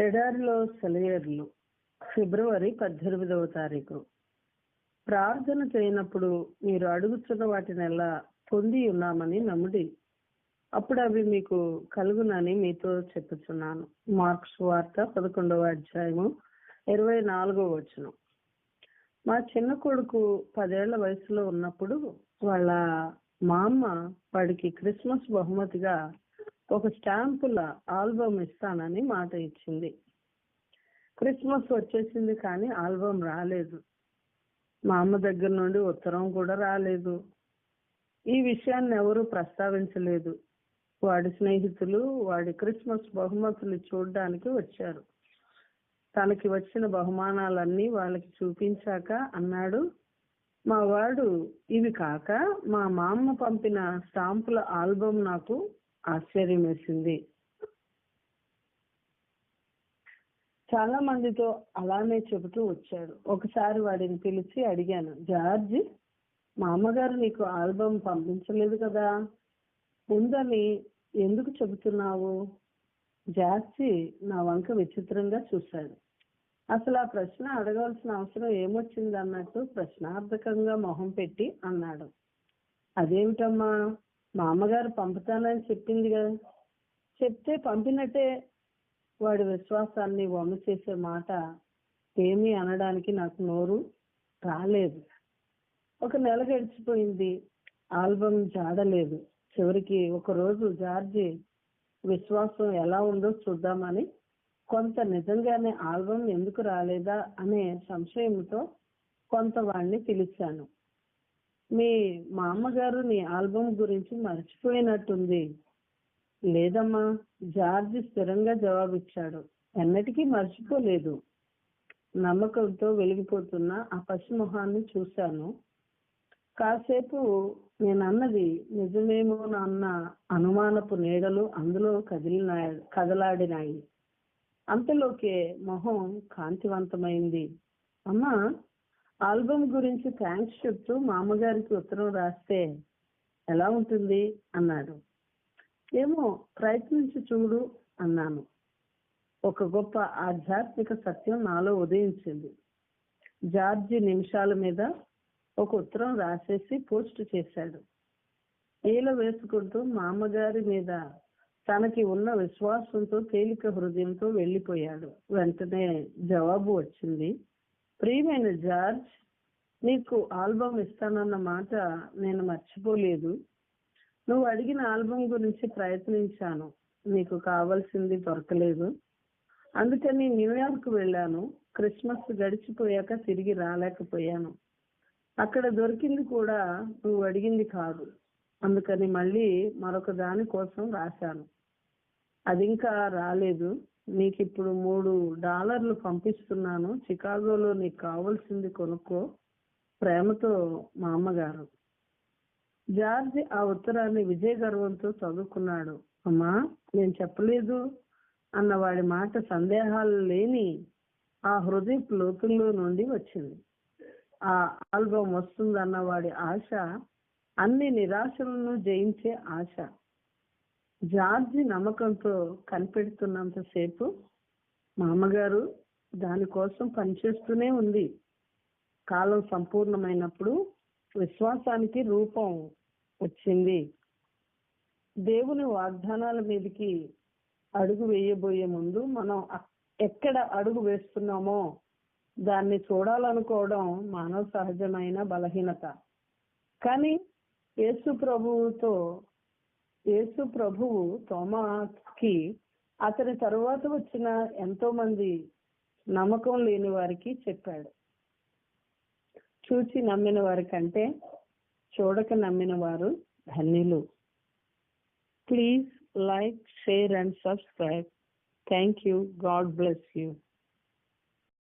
ఎడారిలో సెలయేర్లు ఫిబ్రవరి పద్దెనిమిదవ తారీఖు. ప్రార్థన చేయనప్పుడు మీరు అడుగుతున్న వాటిని ఎలా పొంది ఉన్నామని నమ్ముడి. అప్పుడు అవి మీకు కలుగునని మీతో చెప్పుచున్నాను. మార్క్స్ వార్త పదకొండవ అధ్యాయము ఇరవై నాలుగవ వచనం. మా చిన్న కొడుకు పదేళ్ళ వయసులో ఉన్నప్పుడు వాళ్ళ మా అమ్మ వాడికి క్రిస్మస్ బహుమతిగా ఒక స్టాంపుల ఆల్బమ్ ఇస్తానని మాట ఇచ్చింది. క్రిస్మస్ వచ్చేసింది కానీ ఆల్బమ్ రాలేదు. మా అమ్మ దగ్గర నుండి ఉత్తరం కూడా రాలేదు. ఈ విషయాన్ని ఎవరూ ప్రస్తావించలేదు. వాడి స్నేహితులు వాడి క్రిస్మస్ బహుమతులు చూడడానికి వచ్చారు. తనకి వచ్చిన బహుమానాలన్నీ వాళ్ళకి చూపించాక అన్నాడు మా వాడు ఇవి కాక మా మామ పంపిన స్టాంపుల ఆల్బమ్ నాకు ఆశ్చర్యం వేసింది. చాలా మందితో అలానే చెబుతూ వచ్చాడు ఒకసారి వాడిని పిలిచి అడిగాను జార్జ్ మా అమ్మగారు నీకు ఆల్బమ్ పంపించలేదు కదా ఉందని ఎందుకు చెబుతున్నావు? జార్జి నా వంక విచిత్రంగా చూశాడు. అసలు ఆ ప్రశ్న అడగవలసిన అవసరం ఏమొచ్చింది అన్నట్టు ప్రశ్నార్థకంగా మొహం పెట్టి అన్నాడు. అదేమిటమ్మా మా అమ్మగారు పంపుతానని చెప్పింది కదా. చెప్తే పంపినట్టే వాడి విశ్వాసాన్ని వమ్మ చేసే మాట ఏమీ అనడానికి నాకు నోరు రాలేదు. ఒక నెల గడిచిపోయింది. ఆల్బమ్ జాడలేదు. చివరికి ఒక రోజు జార్జి విశ్వాసం ఎలా ఉందో చూద్దామని కొంత నిజంగానే ఆల్బమ్ ఎందుకు రాలేదా అనే సంశయంతో కొంత వాడిని పిలిచాను. మీ మా అమ్మగారు నీ ఆల్బమ్ గురించి మర్చిపోయినట్టుంది. లేదమ్మా జార్జ్ స్థిరంగా జవాబిచ్చాడు. ఎన్నటికీ మర్చిపోలేదు. నమ్మకంతో వెలిగిపోతున్న ఆ పసిమొహాన్ని చూశాను. కాసేపు నేను అన్నది నిజమేమో అన్న అనుమానపు నీడలు అందులో కదిలినా కదలాడినాయి. అంతలోకే మొహం కాంతివంతమైంది. అమ్మా ఆల్బమ్ గురించి థ్యాంక్స్ చెప్తూ మామగారికి ఉత్తరం రాస్తే ఎలా ఉంటుంది? అన్నాడు. ఏమో ప్రయత్నించి చూడు అన్నాను. ఒక గొప్ప ఆధ్యాత్మిక సత్యం నాలో ఉదయించింది. జార్జి నిమిషాల మీద ఒక ఉత్తరం రాసేసి పోస్ట్ చేశాడు. ఈల వేసుకుంటూ మామగారి మీద తనకి ఉన్న విశ్వాసంతో తేలిక హృదయంతో వెళ్ళిపోయాడు. వెంటనే జవాబు వచ్చింది ప్రియమైన జార్జ్ నీకు ఆల్బమ్ ఇస్తానన్న మాట నేను మర్చిపోలేదు. నువ్వు అడిగిన ఆల్బమ్ గురించి ప్రయత్నించాను. నీకు కావాల్సింది దొరకలేదు. అందుకని న్యూయార్క్ వెళ్ళాను. క్రిస్మస్ గడిచిపోయాక తిరిగి రాలేకపోయాను. అక్కడ దొరికింది కూడా నువ్వు అడిగింది కాదు. అందుకని మళ్ళీ మరొక దాని కోసం రాశాను. అది ఇంకా రాలేదు. నీకు ఇప్పుడు మూడు డాలర్లు పంపిస్తున్నాను. చికాగోలో నీకు కావాల్సింది కొనుక్కో. ప్రేమతో మా అమ్మగారు. జార్జి ఆ ఉత్తరాన్ని విజయ గర్వంతో చదువుకున్నాడు. అమ్మా నేను చెప్పలేదు అన్న వాడి మాట సందేహాలు లేని ఆ హృదయపు లోతుల్లో నుండి వచ్చింది. ఆ ఆల్బమ్ వస్తుందన్న వాడి ఆశ అన్ని నిరాశలను జయించే ఆశ. జార్జి నమ్మకంతో కనిపెడుతున్నంతసేపు మా అమ్మగారు దానికోసం పనిచేస్తూనే ఉంది. కాలం సంపూర్ణమైనప్పుడు విశ్వాసానికి రూపం వచ్చింది. దేవుని వాగ్దానాల మీదకి అడుగు వేయబోయే ముందు మనం ఎక్కడ అడుగు వేస్తున్నామో దాన్ని చూడాలనుకోవడం మానవ సహజమైన బలహీనత. కానీ యేసు ప్రభువుతో యేసు ప్రభువు తోమాకి అతని తరువాత వచ్చిన ఎంతో మంది నమ్మకం లేని వారికి చెప్పాడు. చూచి నమ్మిన వారి కంటే చూడక నమ్మిన వారు ధన్యులు. Please like share and subscribe. Thank you. God bless you.